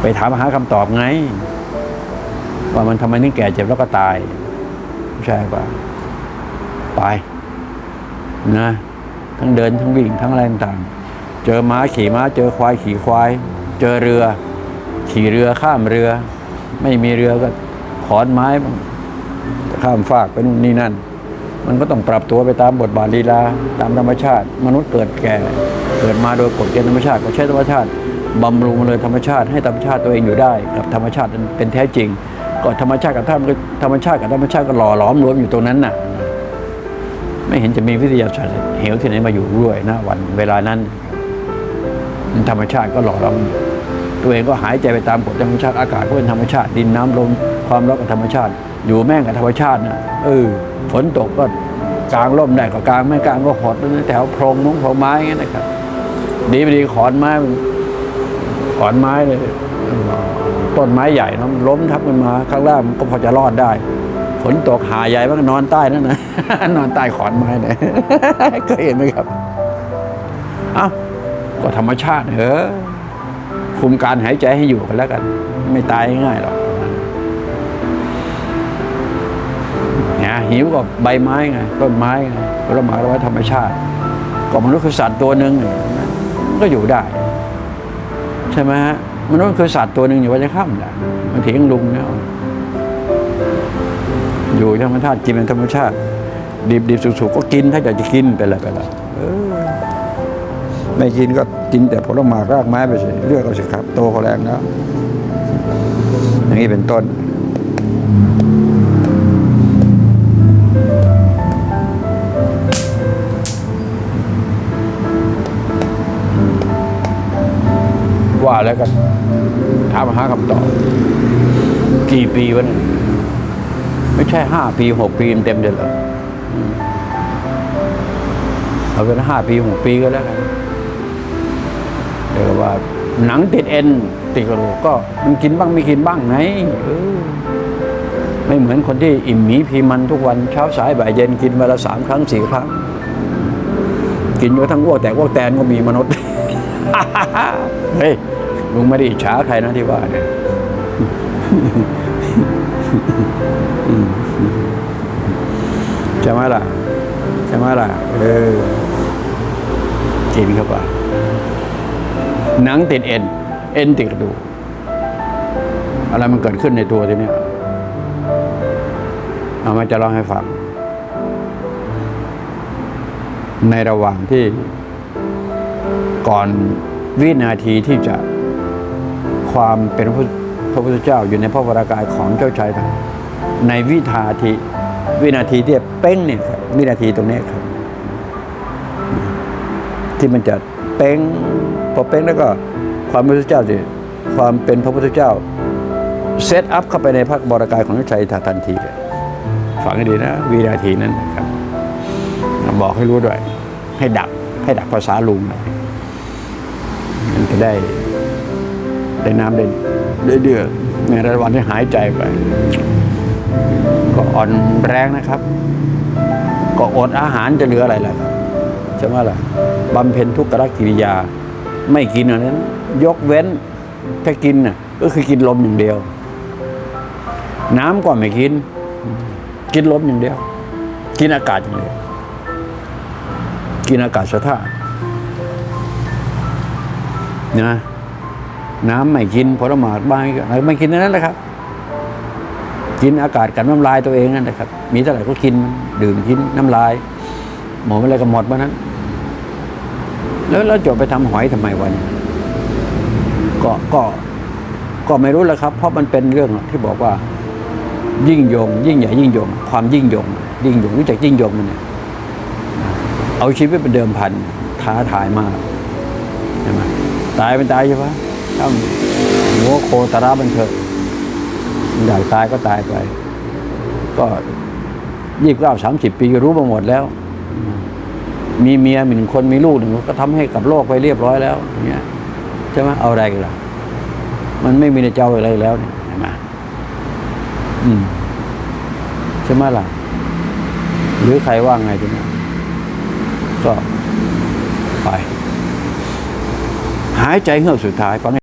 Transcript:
ไปถามหาคำตอบไง ว่ามันทำไมถึงแก่เจ็บแล้วก็ตายไม่ใช่ป่ะไปนะทั้งเดินทั้งวิ่งทั้งอะไรต่างเจอม้าขี่ม้า เจอควายขี่ควาย เจอเรือ ขี่เรือข้ามเรือ ไม่มีเรือก็ขอนไม้ข้ามฟากไปนู่นนี่นั่น มันก็ต้องปรับตัวไปตามบทบาทลีลาตามธรรมชาติ มนุษย์เกิดแก่ เกิดมาโดยกฎเกณฑ์ธรรมชาติก็ใช้ธรรมชาติ บำรุงเลยธรรมชาติให้ธรรมชาติตัวเองอยู่ได้ กับธรรมชาติเป็นแท้จริง ก็ธรรมชาติกับธรรมธรรมชาติกับธรรมชาติก็หล่อหลอมรวมอยู่ตรงนั้นน่ะ ไม่เห็นจะมีวิทยาศาสตร์เหวที่ไหนมาอยู่ด้วยนะวันเวลานั้น ธรรมชาติก็หล่อเราอยู่ตัวเองก็หายใจไปตามกฎธรรมชาติอากาศก็เป็นธรรมชาติดินน้ำลมความร้อนกับธรรมชาติ อยู่แม่งกับธรรมชาตินะเออฝนตกก็กลางร่มได้ก็กลางไม่กลางก็หดแถวโพรงนุ้งโพรงไม้อย่างนั้นนะครับดีไม่ดีขอนไม้ ขอนไม้เลยต้นไม้ใหญ่นะมันล้มทับกันมาข้างล่างมันก็พอจะรอดได้ฝนตกหาใหญ่มันนอนใต้นั่นนะนอนใต้ขอนไม้เนี่ยเคยเห็นไหมครับเอ้าก็ธรรมชาติเออคุมการหายใจให้อยู่กันแล้วกัน ไม่ตายง่ายหรอกเนี่ยหิวกับใบไม้ไงต้นไม้ไงผลไม้เราไว้ธรรมชาติก็มนุษย์คือสัตว์ตัวหนึ่งก็อยู่ได้ ใช่ไหมฮะมนุษย์คือสัตว์ตัวหนึ่งอยู่วันจะข้ามได้บางทียังลุงเนี่ยอยู่ธรรมชาติกินเป็นธรรมชาติ ดิบดิบสุกๆก็กินถ้าอยากจะกินไปละไปเลยเออไม่กินก็กินแต่ผลไม้รากไม้ไปสิเลือกเอาสิครับ โตเขาแรงแล้วอย่างนี้เป็นต้น แล้วกันถามหาคำตอบ กี่ปีวะเนี่ยไม่ใช่ห้าปีหกปีเต็มเดือนหรอเอาเป็นห้าปีหกปีก็แล้วกันเรียกว่า หนังติดเอ็นติดกระดูกก็มันกินบ้างไม่กินบ้างไงไม่เหมือนคนที่อิ่มหมีพีมันทุกวันเช้าสายบ่ายเย็นกินวันละสามครั้งสี่ครั้ง กินอยู่ทั้งอ้วกแต่อ้วกแตนก็มีมนุษย์ เฮ้ย ลุงไม่ได้อิจฉาใครนะที่ว่าเนี่ยใช่ไหมล่ะใช่ไหมล่ะเออกินเข้าไปหนังติดเอ็น เอ็นติดกระดูกอะไรมันเกิดขึ้นในตัวทีเนี้ยเอามาจะเล่าให้ฟัง ในระหว่างที่ก่อนวินาทีที่จะ ความเป็นพระพุทธเจ้าอยู่ในพระวรากายของเจ้าชายในวิธาทีวินาทีที่เป้งเนี่ยครับวินาทีตรงนี้ครับ ที่มันจะเป้งพอเป้งแล้วก็ความพระพุทธเจ้าสิความเป็นพระพุทธเจ้าเซตอัพเข้าไปในพระบรากายของพระชัยทันทีเลยฟังให้ดีนะวินาทีนั้นนะครับบอกให้รู้ด้วย ให้ดักให้ดักภาษาลุงมันจะได้ ได้น้ำได้ได้เดือดในระหว่างที่หายใจไป ก็อ่อนแรงนะครับ ก็อดอาหารจะเหลืออะไรล่ะครับใช่ไหมล่ะบำเพ็ญทุกขกิริยา ไม่กินอันนั้น ยกเว้นถ้ากินน่ะก็คือกินลมอย่างเดียว น้ำก็ไม่กิน กินลมอย่างเดียว กินอากาศอย่างเดียว กินอากาศธาตุนะ น้ำไม่กินผลไม้บ้างอะไรไม่กินนั้นแหละครับ กินอากาศกับน้ำลายตัวเองนั่นแหละครับ มีเท่าไหร่ก็กินมันดื่มกินน้ำลาย หมดอะไรก็หมดมานั้น แล้วเราจบไปทำหอยทำไมวันก็ก็ก็ไม่รู้แล้วครับ เพราะมันเป็นเรื่องที่บอกว่า ยิ่งยง ยิ่งใหญ่ยิ่งยง ความยิ่งยง ยิ่งยงรู้จักยิ่งยงมันเนี่ยเอาชีวิตเป็นเดิมพันท้าทายมากใช่ไหมตายเป็นตายใช่ปะ ถ้าหัวโคตระบันเถอะอยากตายก็ตายไป ก็ยี่สิบเก้าสามสิบปีรู้มาหมดแล้ว มีเมียหนึ่งคนมีลูกหนึ่งก็ทำให้กับโลกไปเรียบร้อยแล้วอย่างเงี้ยใช่ไหมเอาอะไรกันล่ะ มันไม่มีในเจ้าอะไรแล้วเนี่ยใช่ไหมอืมใช่ไหมล่ะ หรือใครว่าไงทีนี้ก็ไป หายใจเฮือกสุดท้ายฟัง